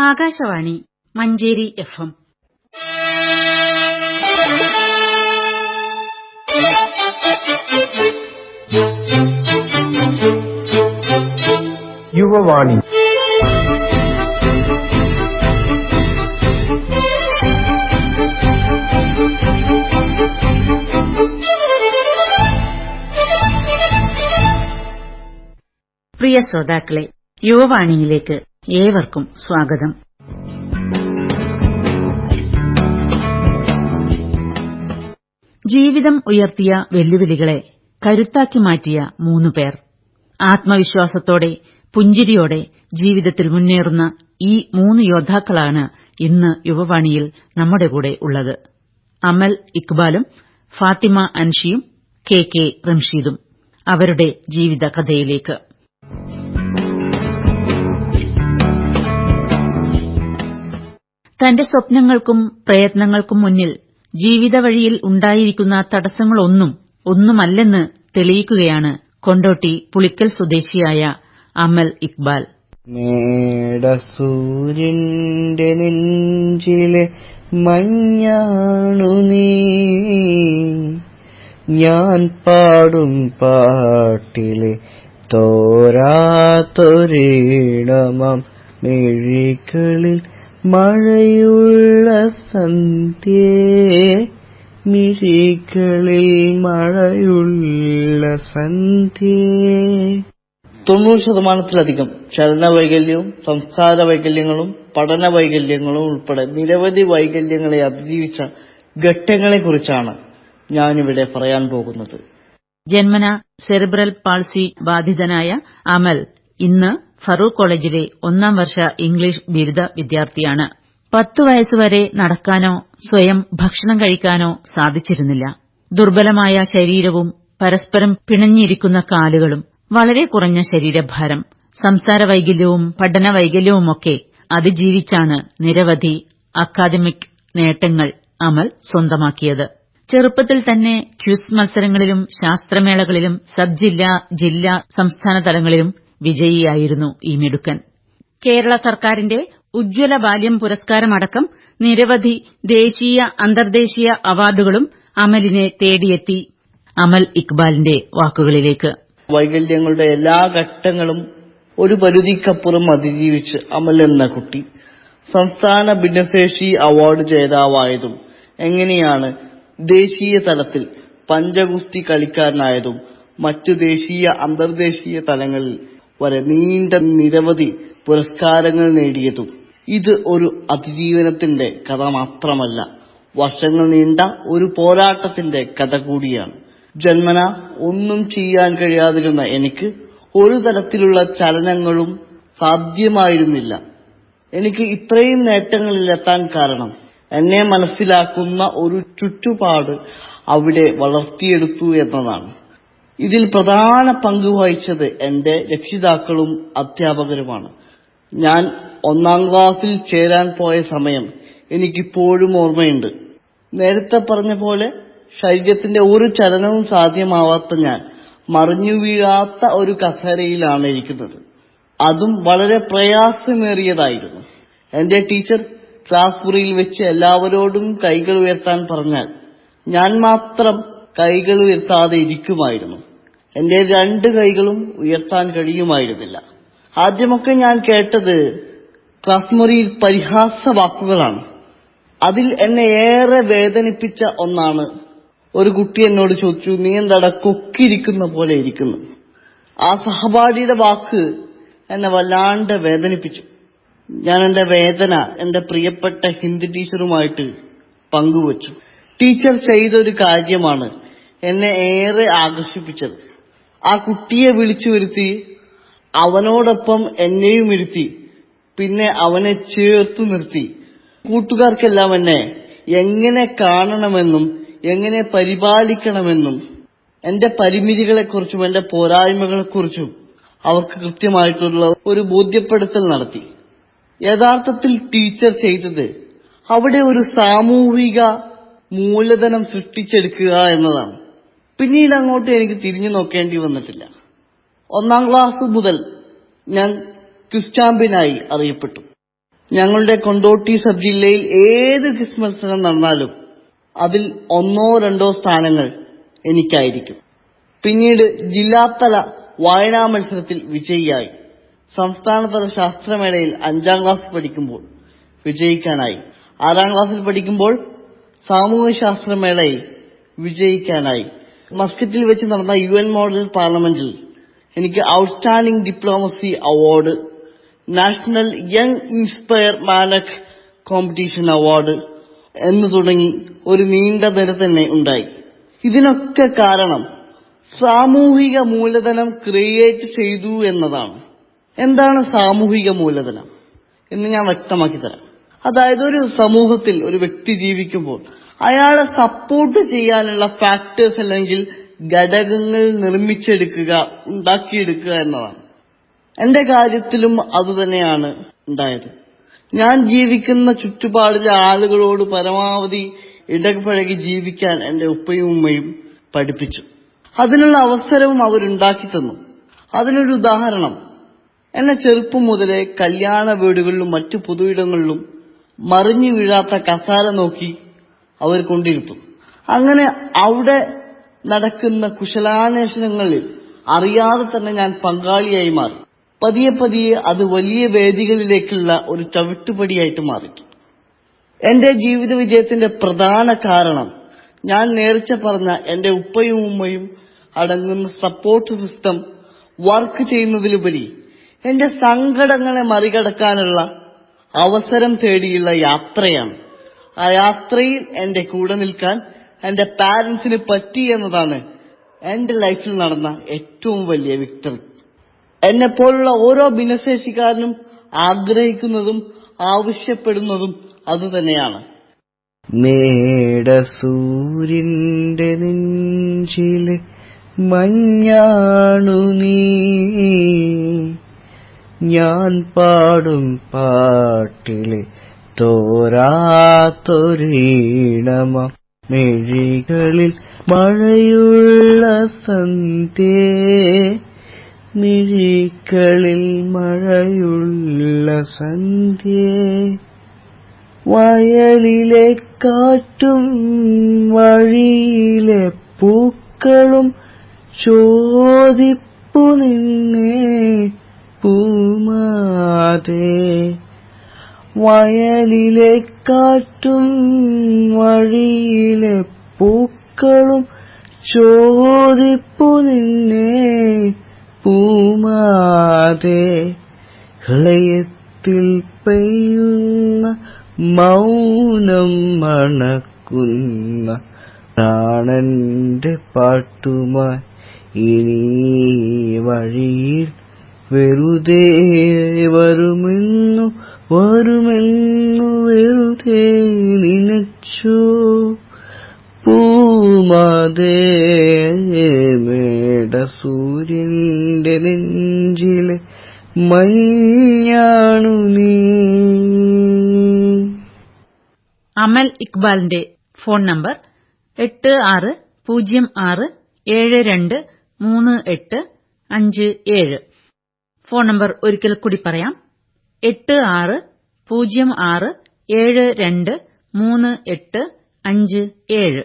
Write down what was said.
Akashvani Manjeri F M. Yuvavani. പ്രിയ ശ്രോതാക്കളെ യുവവാണിയിലേക്ക് ഏവർക്കും സ്വാഗതം. ജീവിതം ഉയർത്തിയ വെല്ലുവിളികളെ കരുത്താക്കി മാറ്റിയ മൂന്ന് പേർ. ആത്മവിശ്വാസത്തോടെ പുഞ്ചിരിയോടെ ജീവിതത്തിൽ മുന്നേറുന്ന ഈ മൂന്ന് യോദ്ധാക്കളാണ് ഇന്ന് യുവവാണിയിൽ നമ്മുടെ കൂടെ ഉള്ളത്. അമൽ ഇക്ബാലും ഫാത്തിമ അൻഷിയും കെ കെ റംഷീദും അവരുടെ ജീവിതകഥയിലേക്ക്. തന്റെ സ്വപ്നങ്ങൾക്കും പ്രയത്നങ്ങൾക്കും മുന്നിൽ ജീവിതവഴിയിൽ ഉണ്ടായിരിക്കുന്ന തടസ്സങ്ങളൊന്നും ഒന്നുമല്ലെന്ന് തെളിയിക്കുകയാണ് കൊണ്ടോട്ടി പുളിക്കൽ സ്വദേശിയായ അമൽ ഇക്ബാൽ. മേടസൂര്യന്റെ നെഞ്ചിലെ മഞ്ഞാണു നീ. ഞാൻ പാടും പാട്ടിലെ തോരാത്തൊരീണമം മിഴികളിൽ മഴയുള്ള സന്ധ്യേ മിഴികളിൽ മഴയുള്ള സന്ധ്യേ. തൊണ്ണൂറ് ശതമാനത്തിലധികം ചലന വൈകല്യവും സംസ്കാര വൈകല്യങ്ങളും പഠന വൈകല്യങ്ങളും ഉൾപ്പെടെ നിരവധി വൈകല്യങ്ങളെ അതിജീവിച്ച ഘട്ടങ്ങളെ കുറിച്ചാണ് ഞാനിവിടെ പറയാൻ പോകുന്നത്. ജന്മന സെറിബ്രൽ പാൾസി ബാധിതനായ അമൽ ഇന്ന് ഫറൂഖ് കോളേജിലെ ഒന്നാം വർഷ ഇംഗ്ലീഷ് ബിരുദ വിദ്യാർത്ഥിയാണ്. പത്തു വയസ്സുവരെ നടക്കാനോ സ്വയം ഭക്ഷണം കഴിക്കാനോ സാധിച്ചിരുന്നില്ല. ദുർബലമായ ശരീരവും പരസ്പരം പിണഞ്ഞിരിക്കുന്ന കാലുകളും വളരെ കുറഞ്ഞ ശരീരഭാരം സംസാര വൈകല്യവും പഠന വൈകല്യവുമൊക്കെ അതിജീവിച്ചാണ് നിരവധി അക്കാദമിക് നേട്ടങ്ങൾ അമൽ സ്വന്തമാക്കിയത്. ചെറുപ്പത്തിൽ തന്നെ ക്വിസ് മത്സരങ്ങളിലും ശാസ്ത്രമേളകളിലും സബ് ജില്ലാ ജില്ലാ സംസ്ഥാന തലങ്ങളിലും വിജയിയായിരുന്നു ഈ മിടുക്കൻ. കേരള സർക്കാരിന്റെ ഉജ്ജ്വല ബാല്യം പുരസ്കാരമടക്കം നിരവധി ദേശീയ അന്തർദേശീയ അവാർഡുകളും അമലിനെ തേടിയെത്തി. അമൽ ഇക്ബാലിന്റെ വാക്കുകളിലേക്ക്. വൈകല്യങ്ങളുടെ എല്ലാ ഘട്ടങ്ങളും ഒരു പരിധിക്കപ്പുറം അതിജീവിച്ച് അമൽ എന്ന കുട്ടി സംസ്ഥാന ഭിന്നശേഷി അവാർഡ് ജേതാവായതും എങ്ങനെയാണ് ദേശീയ തലത്തിൽ പഞ്ചഗുസ്തി കളിക്കാരനായതും മറ്റു ദേശീയ അന്തർദേശീയ തലങ്ങളിൽ വരെ നീണ്ട നിരവധി പുരസ്കാരങ്ങൾ നേടിയതും. ഇത് ഒരു അതിജീവനത്തിന്റെ കഥ മാത്രമല്ല വർഷങ്ങൾ നീണ്ട ഒരു പോരാട്ടത്തിന്റെ കഥ കൂടിയാണ്. ജന്മന ഒന്നും ചെയ്യാൻ കഴിയാതിരുന്ന എനിക്ക് ഒരു തരത്തിലുള്ള ചലനങ്ങളും സാധ്യമായിരുന്നില്ല. എനിക്ക് ഇത്രയും നേട്ടങ്ങളിലെത്താൻ കാരണം എന്നെ മനസ്സിലാക്കുന്ന ഒരു ചുറ്റുപാട് അവിടെ വളർത്തിയെടുത്തു എന്നതാണ്. ഇതിൽ പ്രധാന പങ്ക് വഹിച്ചത് എന്റെ രക്ഷിതാക്കളും അധ്യാപകരുമാണ്. ഞാൻ ഒന്നാം ക്ലാസ്സിൽ ചേരാൻ പോയ സമയം എനിക്കിപ്പോഴും ഓർമ്മയുണ്ട്. നേരത്തെ പറഞ്ഞ പോലെ ശരീരത്തിന്റെ ഒരു ചലനവും സാധ്യമാവാത്ത ഞാൻ മറിഞ്ഞു വീഴാത്ത ഒരു കസേരയിലാണ് ഇരിക്കുന്നത്. അതും വളരെ പ്രയാസമേറിയതായിരുന്നു. എന്റെ ടീച്ചർ ക്ലാസ് മുറിയിൽ വെച്ച് എല്ലാവരോടും കൈകൾ ഉയർത്താൻ പറഞ്ഞാൽ ഞാൻ മാത്രം കൈകൾ ഉയർത്താതെ ഇരിക്കുമായിരുന്നു. എന്റെ രണ്ട് കൈകളും ഉയർത്താൻ കഴിയുമായിരുന്നില്ല. ആദ്യമൊക്കെ ഞാൻ കേട്ടത് ക്ലാസ് മുറിയിൽ പരിഹാസ വാക്കുകളാണ്. അതിൽ എന്നെ ഏറെ വേദനിപ്പിച്ച ഒന്നാണ് ഒരു കുട്ടി എന്നോട് ചോദിച്ചു നീ എന്താടാ കൊക്കിരിക്കുന്ന പോലെ ഇരിക്കുന്നു? ആ സഹപാഠിയുടെ വാക്ക് എന്നെ വല്ലാണ്ട് വേദനിപ്പിച്ചു. ഞാൻ എന്റെ വേദന എന്റെ പ്രിയപ്പെട്ട ഹിന്ദി ടീച്ചറുമായിട്ട് പങ്കുവച്ചു. ടീച്ചർ ചെയ്തൊരു കാര്യമാണ് എന്നെ ഏറെ ആകർഷിപ്പിച്ചത്. ആ കുട്ടിയെ വിളിച്ചു വരുത്തി അവനോടൊപ്പം എന്നെയും ഇരുത്തി പിന്നെ അവനെ ചേർത്തു നിർത്തി. കൂട്ടുകാർക്കെല്ലാം എന്നെ എങ്ങനെ കാണണമെന്നും എങ്ങനെ പരിപാലിക്കണമെന്നും എന്റെ പരിമിതികളെക്കുറിച്ചും എന്റെ പോരായ്മകളെക്കുറിച്ചും അവർക്ക് കൃത്യമായിട്ടുള്ള ഒരു ബോധ്യപ്പെടുത്തൽ നടത്തി. യഥാർത്ഥത്തിൽ ടീച്ചർ ചെയ്തത് അവിടെ ഒരു സാമൂഹിക മൂലധനം സൃഷ്ടിച്ചെടുക്കുക എന്നതാണ്. പിന്നീട് അങ്ങോട്ട് എനിക്ക് തിരിഞ്ഞു നോക്കേണ്ടി വന്നിട്ടില്ല. ഒന്നാം ക്ലാസ് മുതൽ ഞാൻ ക്വിസ് അറിയപ്പെട്ടു. ഞങ്ങളുടെ കൊണ്ടോട്ടി സബ് ജില്ലയിൽ ഏത് ക്വിസ് മത്സരം നടന്നാലും അതിൽ ഒന്നോ രണ്ടോ സ്ഥാനങ്ങൾ എനിക്കായിരിക്കും. പിന്നീട് ജില്ലാതല വായനാ മത്സരത്തിൽ വിജയിയായി. സംസ്ഥാനതല ശാസ്ത്രമേളയിൽ അഞ്ചാം ക്ലാസ് പഠിക്കുമ്പോൾ വിജയിക്കാനായി. ആറാം ക്ലാസ്സിൽ പഠിക്കുമ്പോൾ സാമൂഹ്യ ശാസ്ത്രമേളയിൽ വിജയിക്കാനായി. മസ്കറ്റിൽ വെച്ച് നടന്ന യു എൻ മോഡൽ പാർലമെന്റിൽ എനിക്ക് outstanding diplomacy award national young inspire Manak competition award എന്ന് തുടങ്ങി ഒരു നീണ്ട നിര തന്നെ ഉണ്ടായി. ഇതിനൊക്കെ കാരണം സാമൂഹിക മൂലധനം ക്രിയേറ്റ് ചെയ്തു എന്നതാണ്. എന്താണ് സാമൂഹിക മൂലധനം എന്ന് ഞാൻ വ്യക്തമാക്കി തരാം. അതായത് ഒരു സമൂഹത്തിൽ ഒരു വ്യക്തി ജീവിക്കുമ്പോൾ അയാളെ സപ്പോർട്ട് ചെയ്യാനുള്ള ഫാക്ടേഴ്സ് അല്ലെങ്കിൽ ഘടകങ്ങൾ നിർമ്മിച്ചെടുക്കുക ഉണ്ടാക്കിയെടുക്കുക എന്നതാണ്. എന്റെ കാര്യത്തിലും അതുതന്നെയാണ് ഉണ്ടായത്. ഞാൻ ജീവിക്കുന്ന ചുറ്റുപാടിലെ ആളുകളോട് പരമാവധി ഇടപഴകി ജീവിക്കാൻ എന്റെ ഉപ്പയും ഉമ്മയും പഠിപ്പിച്ചു. അതിനുള്ള അവസരവും അവരുണ്ടാക്കി തന്നു. അതിനൊരു ഉദാഹരണം. എന്നെ ചെറുപ്പം മുതലേ കല്യാണ വീടുകളിലും മറ്റു പൊതുയിടങ്ങളിലും മറിഞ്ഞു വീഴാത്ത കസാര നോക്കി അവർ കൊണ്ടിരുത്തും. അങ്ങനെ അവിടെ നടക്കുന്ന കുശലാന്വേഷണങ്ങളിൽ അറിയാതെ തന്നെ ഞാൻ പങ്കാളിയായി മാറി. പതിയെ പതിയെ അത് വലിയ വേദികളിലേക്കുള്ള ഒരു ചവിട്ടുപടിയായിട്ട് മാറി. എന്റെ ജീവിത വിജയത്തിന്റെ പ്രധാന കാരണം ഞാൻ നേർച്ച പറഞ്ഞ എന്റെ ഉപ്പയും ഉമ്മയും അടങ്ങുന്ന സപ്പോർട്ട് സിസ്റ്റം വർക്ക് ചെയ്യുന്നതിലുപരി എന്റെ സങ്കടങ്ങളെ മറികടക്കാനുള്ള അവസരം തേടിയുള്ള യാത്രയാണ്. ആ യാത്രയിൽ എന്റെ കൂടെ നിൽക്കാൻ എന്റെ പാരന്റ്സിന് പറ്റി എന്നതാണ് എന്റെ ലൈഫിൽ നടന്ന ഏറ്റവും വലിയ വിക്ടറി എന്നെ പോലുള്ള ഓരോ ഭിന്നശേഷിക്കാരനും ആഗ്രഹിക്കുന്നതും ആവശ്യപ്പെടുന്നതും അതുതന്നെയാണ് മേടസൂര്യന്റെ നെഞ്ചിൽ മഞ്ഞാണു നീ. ഞാൻ പാടും പാട്ടിൽ തോരാത്തൊരീണമ മിഴികളിൽ മഴയുള്ള സന്ധ്യേ മിഴികളിൽ മഴയുള്ള സന്ധ്യേ. വയലിലെ കാറ്റും വഴിയിലെ പൂക്കളും ചോദിപ്പു നിന്നെ പൂമാതേ. വയലിലെ കാറ്റും വഴിയിലെ പൂക്കളും ചോദിപ്പു നിന്നെ പൂമാതെ. ഹൃദയത്തിൽ പെയ്യുന്ന മൗനം മണക്കുന്ന പ്രാണന്റെ പാട്ടുമായി ഇനി വഴിയിൽ വെറുതെ വരുമെന്നു വരുമെന്നു വെറുതെ നിനച്ചു. പൂമാതേ മേട സൂര്യന്റെ നെഞ്ചിലെ മഞ്ഞാണു നീ. അമൽ ഇക്ബാലിന്റെ ഫോൺ നമ്പർ എട്ട് ആറ് പൂജ്യം ആറ് ഏഴ് രണ്ട് മൂന്ന് എട്ട് അഞ്ച് ഏഴ്. ഫോൺ നമ്പർ ഒരിക്കൽ കൂടി പറയാം. 8606723857